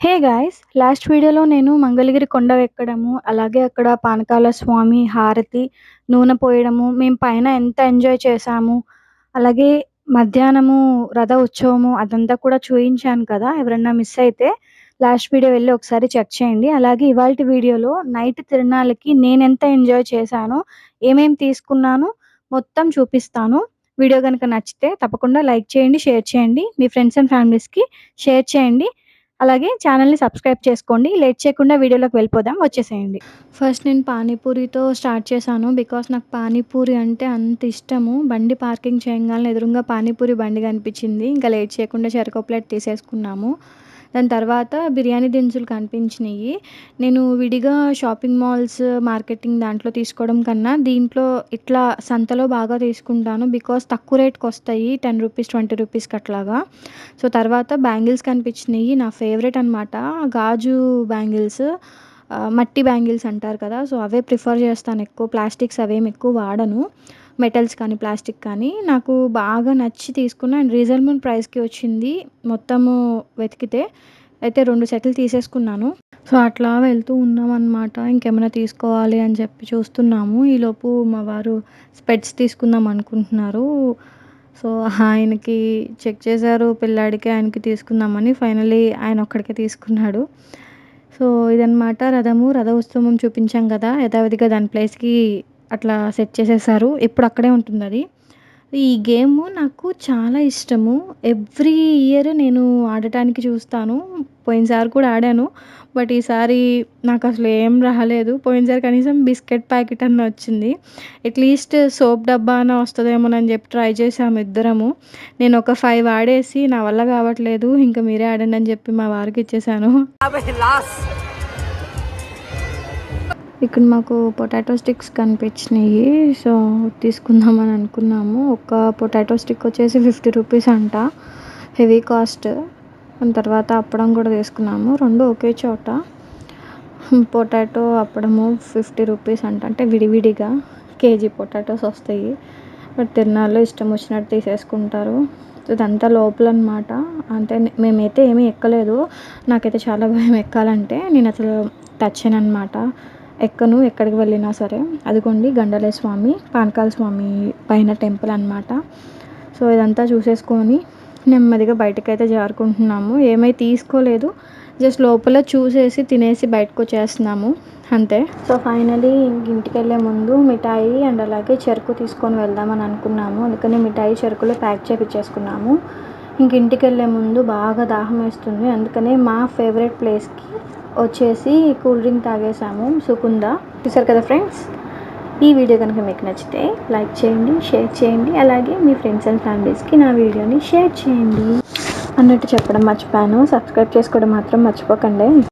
Hey guys last వీడియోలో నేను మంగళగిరి కొండ ఎక్కడము అలాగే అక్కడ పానకాల స్వామి హారతి నూనె పోయడము మేము పైన ఎంత ఎంజాయ్ చేసాము అలాగే మధ్యాహ్నము రథ ఉత్సవము అదంతా కూడా చూపించాను కదా ఎవరన్నా మిస్ అయితే లాస్ట్ వీడియో వెళ్ళి ఒకసారి చెక్ చేయండి. అలాగే ఇవాళ వీడియోలో నైట్ తిరునాళ్ళకి నేను ఎంత ఎంజాయ్ చేశాను ఏమేమి తీసుకున్నాను మొత్తం చూపిస్తాను. వీడియో కనుక నచ్చితే తప్పకుండా లైక్ చేయండి షేర్ చేయండి. మీ ఫ్రెండ్స్ అండ్ ఫ్యామిలీస్కి షేర్ చేయండి. అలాగే ఛానల్ని సబ్స్క్రైబ్ చేసుకోండి. లేట్ చేయకుండా వీడియోలోకి వెళ్ళిపోదాం. వచ్చేసేయండి. ఫస్ట్ నేను పానీపూరితో స్టార్ట్ చేశాను. బికాస్ నాకు పానీపూరి అంటే అంత ఇష్టము. బండి పార్కింగ్ చేయగానే ఎదురుగా పానీపూరి బండి కనిపించింది ఇంకా లేట్ చేయకుండా చెరకో ప్లేట్ తీసేసుకున్నాము. దాని తర్వాత బిర్యానీ దినుసులు కనిపించినాయి. నేను విడిగా షాపింగ్ మాల్స్ మార్కెటింగ్ దాంట్లో తీసుకోవడం కన్నా దీంట్లో ఇట్లా సంతలో బాగా తీసుకుంటాను. బికాస్ తక్కువ రేట్కి వస్తాయి టెన్ రూపీస్ ట్వంటీ రూపీస్కి అట్లాగా. సో తర్వాత బ్యాంగిల్స్ కనిపించినాయి. నా ఫేవరెట్ అనమాట గాజు బ్యాంగిల్స్. మట్టి బ్యాంగిల్స్ అంటారు కదా సో అవే ప్రిఫర్ చేస్తాను ఎక్కువ. ప్లాస్టిక్స్ అవేమి ఎక్కువ వాడను. మెటల్స్ కానీ ప్లాస్టిక్ కానీ నాకు బాగా నచ్చి తీసుకున్న అండ్ రీజనబుల్ ప్రైస్కి వచ్చింది మొత్తము వెతికితే. అయితే రెండు సెట్లు తీసేసుకున్నాను. సో అట్లా వెళ్తూ ఉన్నాం అనమాట ఇంకేమైనా తీసుకోవాలి అని చెప్పి చూస్తున్నాము. ఈలోపు మా వారు స్పెట్స్ తీసుకుందాం అనుకుంటున్నారు. సో ఆయనకి చెక్ చేశారు. పిల్లాడికి ఆయనకి తీసుకుందామని ఫైనలీ ఆయన ఒక్కడికే తీసుకున్నాడు. సో ఇదనమాట రథము రథ ఉత్సవం చూపించాం కదా. యథావిధిగా దాని ప్లేస్కి అట్లా సెట్ చేసేసారు. ఇప్పుడు అక్కడే ఉంటుంది అది ఈ గేమ్ నాకు చాలా ఇష్టము. ఎవ్రీ ఇయర్ నేను ఆడటానికి చూస్తాను. పోయినసారి కూడా ఆడాను. బట్ ఈసారి నాకు అసలు ఏం రాలేదు. పోయినసారి కనీసం బిస్కెట్ ప్యాకెట్ అన్న వచ్చింది. అట్లీస్ట్ సోప్ డబ్బా అన్న వస్తుందేమోనని చెప్పి ట్రై చేసాము ఇద్దరము. నేను ఒక ఫైవ్ ఆడేసి నా వల్ల కావట్లేదు. ఇంకా మీరే ఆడండి అని చెప్పి మా వారికి ఇచ్చేసాను. ఇక్కడ మాకు పొటాటో స్టిక్స్ కనిపించినాయి. సో తీసుకుందామని అనుకున్నాము. ఒక పొటాటో స్టిక్ వచ్చేసి ఫిఫ్టీ రూపీస్ అంట. Heavy cost. దాని తర్వాత అప్పడం కూడా తీసుకున్నాము. రెండు ఒకే చోట. పొటాటో అప్పడము ఫిఫ్టీ రూపీస్ అంట. అంటే విడివిడిగా కేజీ పొటాటోస్ వస్తాయి. బట్ ఇష్టం వచ్చినట్టు తీసేసుకుంటారు. ఇదంతా లోపల అనమాట అంటే మేమైతే ఏమీ ఎక్కలేదు. నాకైతే చాలా భయం ఎక్కాలంటే. నేను అసలు టచ్ అనమాట ఎక్కను ఎక్కడికి వెళ్ళినా సరే. అదిగోండి గండలే స్వామి పానకాల స్వామి పైన టెంపుల్ అనమాట సో ఇదంతా చూసేసుకొని నెమ్మదిగా బయటకైతే జారుకుంటున్నాము. ఏమై తీసుకోలేదు. జస్ట్ లోపల చూసేసి తినేసి బయటకు వచ్చేస్తున్నాము. అంతే. సో ఫైనలీ ఇంటికి వెళ్ళే ముందు మిఠాయి అండ్ అలాగే చెరుకు తీసుకొని వెళ్దామని అనుకున్నాము. అందుకని మిఠాయి చెరుకులో ప్యాక్ చేపించేసుకున్నాము ఇంక ఇంటికి వెళ్ళే ముందు బాగా దాహం వేస్తుంది. అందుకనే మా ఫేవరెట్ ప్లేస్కి వచ్చేసి కూల్ డ్రింక్ తాగేసాము సుకుంద. చూసారు కదా ఫ్రెండ్స్? ఈ వీడియో కనుక మీకు నచ్చితే లైక్ చేయండి షేర్ చేయండి అలాగే మీ ఫ్రెండ్స్ అండ్ ఫ్యామిలీస్కి నా వీడియోని షేర్ చేయండి. అన్నట్టు చెప్పడం మర్చిపోయాను. సబ్స్క్రైబ్ చేసుకోవడం మాత్రం మర్చిపోకండి.